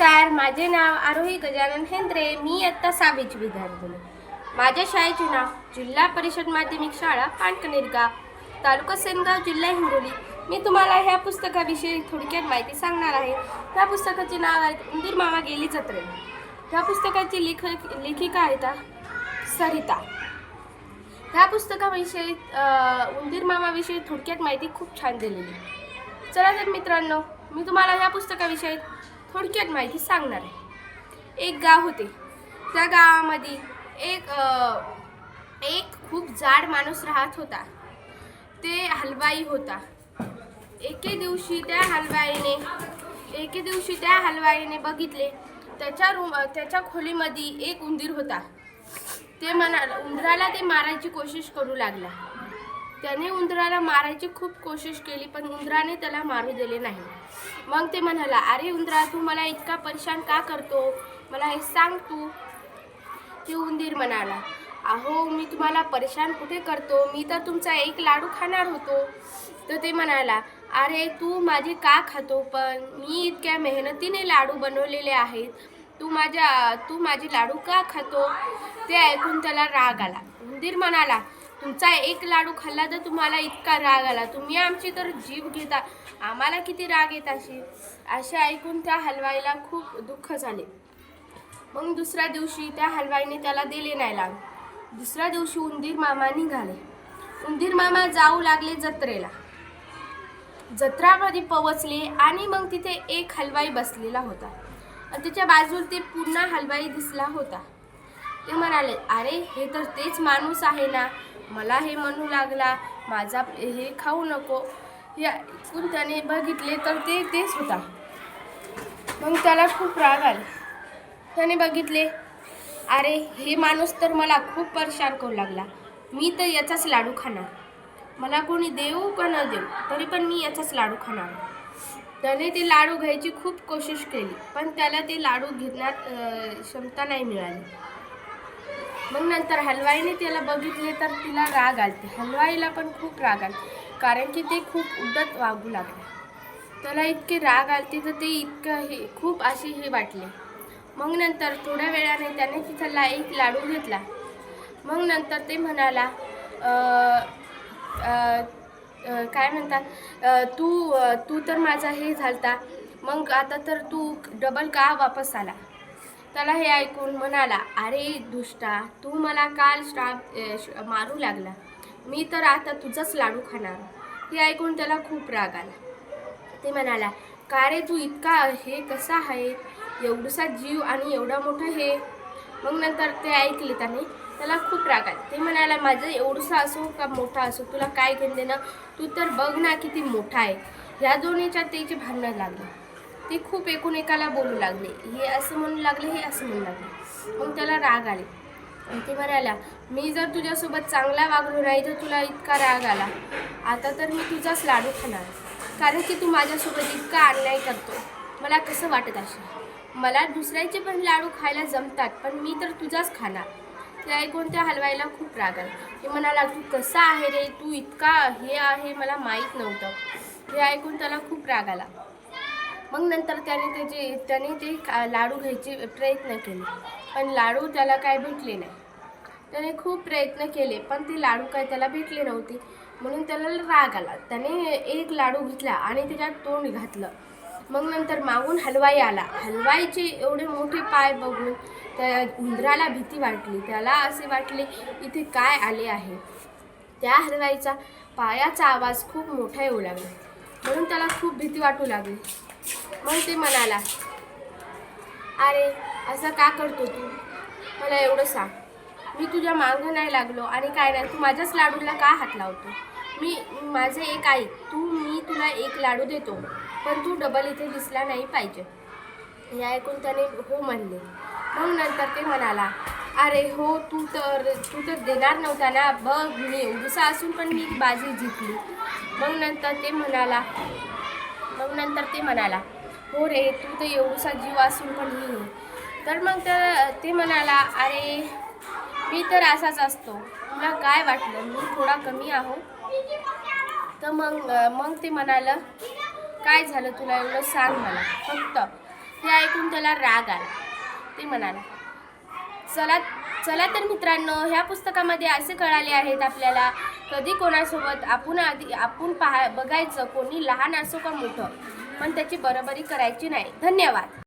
नमस्कार माझे नाव आरोही गजानन हेंद्रे. मी आत्ता सहावीची विद्यार्थिनी. माझ्या शाळेचे नाव जिल्हा परिषद माध्यमिक शाळा पाणकनेरगाव तालुका सेनगाव जिल्हा हिंगोली. मी तुम्हाला ह्या पुस्तकाविषयी थोडक्यात माहिती सांगणार आहे. त्या पुस्तकाचे नाव आहे उंदीर मामा गेली जत्रे ह्या पुस्तकाची लेखक लेखिका आहेत आ, सरिता. ह्या पुस्तकाविषयी उंदीर मामाविषयी थोडक्यात माहिती खूप छान दिलेली चला तर मित्रांनो मी तुम्हाला ह्या पुस्तकाविषयी थोडक्यात माहिती सांगणार आहे. एक गाव होते. त्या गावामध्ये एक एक खूप जाड माणूस राहत होता. ते हलवाई होता. एके दिवशी त्या हलवाईने एके दिवशी त्या हलवाईने बघितले त्याच्या रूम त्याच्या खोलीमध्ये एक उंदीर होता. ते म्हणा उंदराला ते मारायची कोशिश करू लागला. त्याने उंदराला मारायची खूप कोशिश केली पण उंदराने त्याला मारू दिले नाही. मग ते म्हणाला अरे उंदरा तू मला इतका परेशान का करतो? मला हे सांग तू. ते उंदीर म्हणाला अहो मी तुम्हाला परेशान कुठे करतो? मी तर तुमचा एक लाडू खाणार होतो. तर ते म्हणाला अरे तू माझे का खातो? पण मी इतक्या मेहनतीने लाडू बनवलेले आहेत. तू माझ्या तू माझे लाडू का खातो? ते ऐकून त्याला राग आला. उंदीर म्हणाला तुमचा एक लाडू खाल्ला तर तुम्हाला इतका राग आला. तुम्ही आमची तर जीव घेता. आम्हाला किती राग येत अशी असे ऐकून त्या हलवाईला खूप दुःख झाले. मग दुसऱ्या दिवशी त्या हलवाईने त्याला दिले नाही लाग दुसऱ्या दिवशी उंदीर मामा निघाले. उंदीर मामा जाऊ लागले जत्रेला. जत्रामध्ये पोहोचले आणि मग तिथे एक हलवाई बसलेला होता. आणि त्याच्या बाजूला ते पुन्हा हलवाई दिसला होता. ते म्हणाले अरे हे तर तेच माणूस आहे ना. मला हे म्हणू लागला माझा हे खाऊ नको. या ऐकून त्याने बघितले तर ते तेच होता. मग त्याला खूप राग आला. त्याने बघितले अरे हे माणूस तर मला खूप परेशान करू लागला. मी तर याचाच लाडू खाणार. मला कोणी देऊ का न देऊ तरी पण मी याचाच लाडू खाणार. त्याने ते लाडू घ्यायची खूप कोशिश केली पण त्याला ते लाडू घेण्यात क्षमता नाही मिळाली. मग नंतर हलवाईने त्याला बघितले तर तिला राग आलते. हलवाईला पण खूप राग आले कारण की ते खूप उद्धट वागू लागले. त्याला इतके राग आलते तर ते इतकं हे खूप असे हे वाटले. मग नंतर थोड्या वेळाने त्याने तिथला एक लाडू घेतला. मग नंतर ते म्हणाला काय म्हणतात तू तू तर माझा हे झालता. मग आता तर तू डबल का वापस आला? त्याला हे ऐकून म्हणाला अरे दुष्टा तू मला काल श्राप श- मारू लागला. मी तर आता तुझाच लाडू खाणार. हे ऐकून त्याला खूप राग आला. ते म्हणाला का रे तू इतका हे कसा आहे? एवढसा जीव आणि एवढा मोठा हे? मग नंतर ते ऐकले त्याने त्याला खूप राग आला. ते म्हणाला माझं एवढसा असो का मोठा असो? तुला काय घेऊन देणं? तू तर बघ ना किती मोठा आहे. ह्या दोन्हीच्या त्याचे भांडणं लागलं. ते खूप एकूण एकाला बोलू लागले. हे असं म्हणू लागले हे असं म्हणू लागले. मग त्याला राग आले. ते म्हणाला मी जर तुझ्यासोबत चांगला वागलो नाही तर तुला इतका राग आला. आता तर मी तुझाच लाडू खाणार. कारण की तू माझ्यासोबत इतका अन्याय करतो. मला कसं वाटत असेल? मला दुसऱ्याचे पण लाडू खायला जमतात पण मी तर तुझाच खाणार. ते ऐकून त्या हलवायला खूप राग आला. ते म्हणाला तू कसा आहे रे? तू इतका हे आहे मला माहीत नव्हतं. हे ऐकून त्याला खूप राग आला. मग नंतर त्याने त्याचे त्याने ते का- लाडू घ्यायचे प्रयत्न केले. पण लाडू त्याला काय भेटले नाही. त्याने खूप प्रयत्न केले पण ते लाडू काय त्याला भेटले नव्हते. म्हणून त्याला राग आला. त्याने एक लाडू घेतला आणि त्याच्यात तोंड घातलं. मग नंतर मागून हलवाई आला. हलवाईचे एवढे मोठे पाय बघून त्या उंदराला भीती वाटली. त्याला असे वाटले इथे काय आले आहे? त्या हलवाईचा पायाचा आवाज खूप मोठा येऊ लागला. म्हणून त्याला खूप भीती वाटू लागली. मग ते म्हणाला अरे असं का करतो तू? मला एवढं सांग. मी तुझ्या मागं नाही लागलो आणि काय नाही तू माझ्याच लाडूला का हात लावतो? मी माझे एक आई तू मी तुला एक लाडू देतो पण तू डबल इथे दिसला नाही पाहिजे. हे ऐकून त्याने हो म्हणले. मग नंतर ते म्हणाला अरे हो तू तर तू तर देणार नव्हता ना बघ मी उगसा असून पण मी बाजी जिंकली. मग नंतर ते म्हणाला मग नंतर ते म्हणाला हो रे तू तर एवढसा जीव असून पण ही तर मग तर ते म्हणाला अरे मी तर असाच असतो. तुला काय वाटलं? मी थोडा कमी आहो. तर मग मग ते म्हणालं काय झालं तुला? एवढं सांग मला. फक्त हे ऐकून त्याला राग आला. ते म्हणाला चला चला तर मित्रांनो ह्या पुस्तकामध्ये असे कळाले आहेत आपल्याला कधी कोणासोबत आपण आधी आपण पहा बघायचं कोणी लहान असो का मोठं पण त्याची बरोबरी करायची नाही. धन्यवाद.